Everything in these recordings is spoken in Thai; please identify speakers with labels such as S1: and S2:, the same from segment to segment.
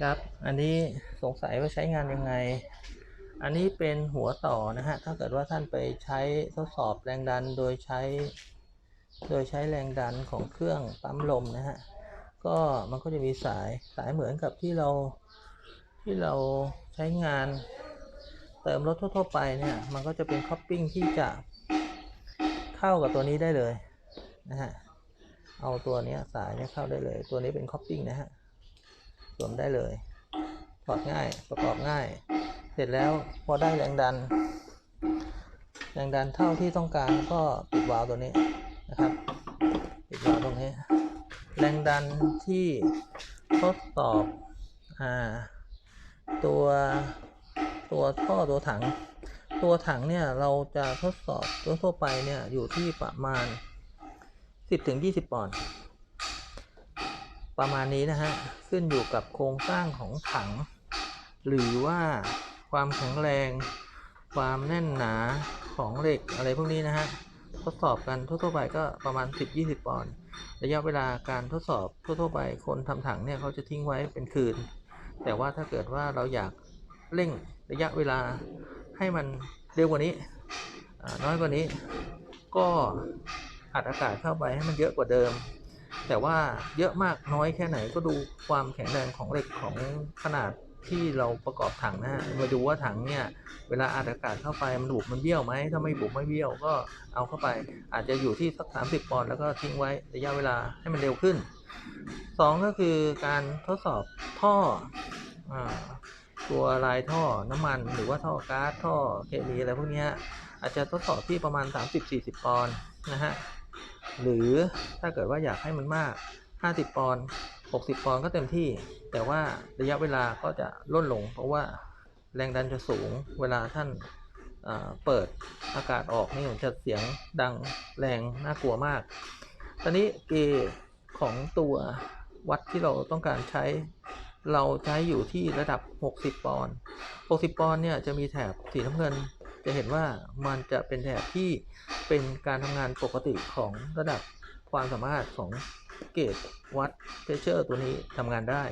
S1: ครับ อันนี้สงสัยว่าใช้งานยังไง อันนี้เป็นหัวต่อนะฮะ ถ้าเกิดว่าท่านไปใช้ทดสอบแรงดันโดยใช้ โดยใช้แรงดันของเครื่องปั๊มลมนะฮะ ก็มันก็จะมีสายสายเหมือนกับที่เราที่เราใช้งานเติมรถทั่ว ๆ ไปเนี่ย มันก็จะเป็นคัพปิ้งที่จะเข้ากับตัวนี้ได้เลยนะฮะ เอาตัวนี้สายเนี้ยเข้าได้เลย ตัวนี้เป็นคัพปิ้งนะฮะ สวมได้เลยถอดง่ายประกอบง่าย เสร็จแล้วพอได้แรงดัน แรงดันเท่าที่ต้องการก็ปิดวาล์วตัวนี้นะครับ ปิดวาล์วตรงนี้ แรงดันที่ทดสอบอ่าตัวตัวท่อตัวถัง ตัวถังเนี่ยเราจะทดสอบตัวทั่วไปเนี่ยอยู่ที่ประมาณ 10-20 ปอนด์ ประมาณนี้นะฮะ ขึ้นอยู่กับโครงสร้างของถัง หรือว่าความแข็งแรง ความแน่นหนาของเหล็กอะไรพวกนี้นะฮะ ทดสอบกันทั่วๆไปก็ประมาณ 10-20 ปอนด์ระยะเวลาการทดสอบทั่วๆไปคนทำถังเนี่ยเขาจะทิ้งไว้เป็นคืน แต่ว่าถ้าเกิดว่าเราอยากเร่งระยะเวลาให้มันเร็วกว่านี้น้อยกว่านี้ ก็อัดอากาศเข้าไปให้มันเยอะกว่าเดิม แต่ว่าเยอะมากน้อยแค่ไหนก็ดูความแข็งแรงของเหล็กของขนาดที่เราประกอบถังนะฮะมาดูว่าถังเนี่ยเวลาอัดอากาศเข้าไปมันบุบมันเบี้ยวไหมถ้าไม่บุบไม่เบี้ยวก็เอาเข้าไป อาจจะอยู่ที่สัก 30 ปอนด์แล้วก็ทิ้งไว้ระยะเวลาให้มันเร็วขึ้น 2 ก็คือการทดสอบท่ออตัวลายท่อน้ำมัน หรือว่าท่อก๊าซท่อเคมีอะไรพวกนี้อาจจะทดสอบที่ประมาณ 30-40 ปอนด์นะฮะ หรือถ้าเกิดว่าอยากให้มันมาก 50 ปอนด์ 60 ปอนด์ก็เต็มที่ แต่ว่าระยะเวลาก็จะล่นลง เพราะว่าแรงดันจะสูง เวลาท่านเปิดอากาศออกนี่มันจะเสียงดังแรงน่ากลัวมาก ตอนนี้เกจของตัววัดที่เราต้องการใช้ เราใช้อยู่ที่ระดับ 60 ปอนด์ 60 ปอนด์เนี่ยจะมีแถบสีน้ำเงิน จะเห็นว่ามันจะเป็นแถบที่ เป็นการทำงานปกติของระดับความสามารถของเกจวัดเพเชอร์ตัวนี้ทำงานได้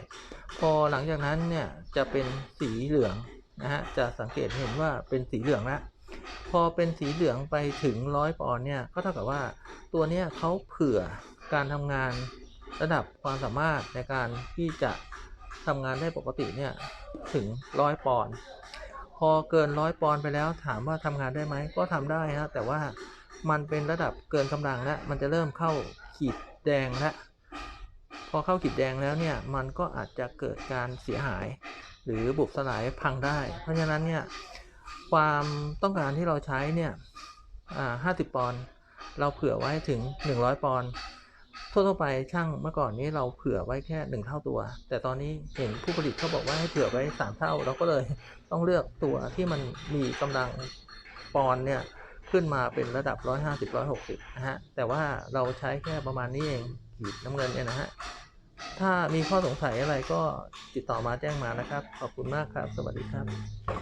S1: พอหลังจากนั้นเนี่ยจะเป็นสีเหลืองนะฮะจะสังเกตเห็นว่าเป็นสีเหลืองละพอเป็นสีเหลืองไปถึงร้อยปอนเนี่ยก็เท่ากับว่าตัวเนี้ยเขาเผื่อการทำงานระดับความสามารถในการที่จะทำงานได้ปกติเนี่ยถึงร้อยปอนพอเกินร้อยปอนไปแล้วถามว่าทำงานได้ไหมก็ทำได้ฮะแต่ว่า มันเป็นระดับเกินกำลังแล้วมันจะเริ่มเข้าขีดแดงแล้วพอเข้าขีดแดงแล้วเนี่ยมันก็อาจจะเกิดการเสียหาย หรือบุบสลายพังได้ เพราะฉะนั้นเนี่ยความต้องการที่เราใช้เนี่ยอ่า50ปอนด์เราเผื่อไว้ถึง 100 ปอนด์ทั่วๆไปช่างเมื่อก่อนนี้เราเผื่อไว้แค่ 1 เท่าตัว แต่ตอนนี้เห็นผู้ผลิตเขาบอกว่าให้เผื่อไว้ 3 เท่า เราก็เลยต้องเลือกตัวที่มันมีกำลังปอนด์เนี่ย ขึ้นมาเป็นระดับ 150 160 นะฮะ แต่ว่าเราใช้แค่ประมาณนี้เองขีดน้ำเงินเนี่ยนะฮะ ถ้ามีข้อสงสัยอะไรก็ติดต่อมาแจ้งมานะครับ ขอบคุณมากครับ สวัสดีครับ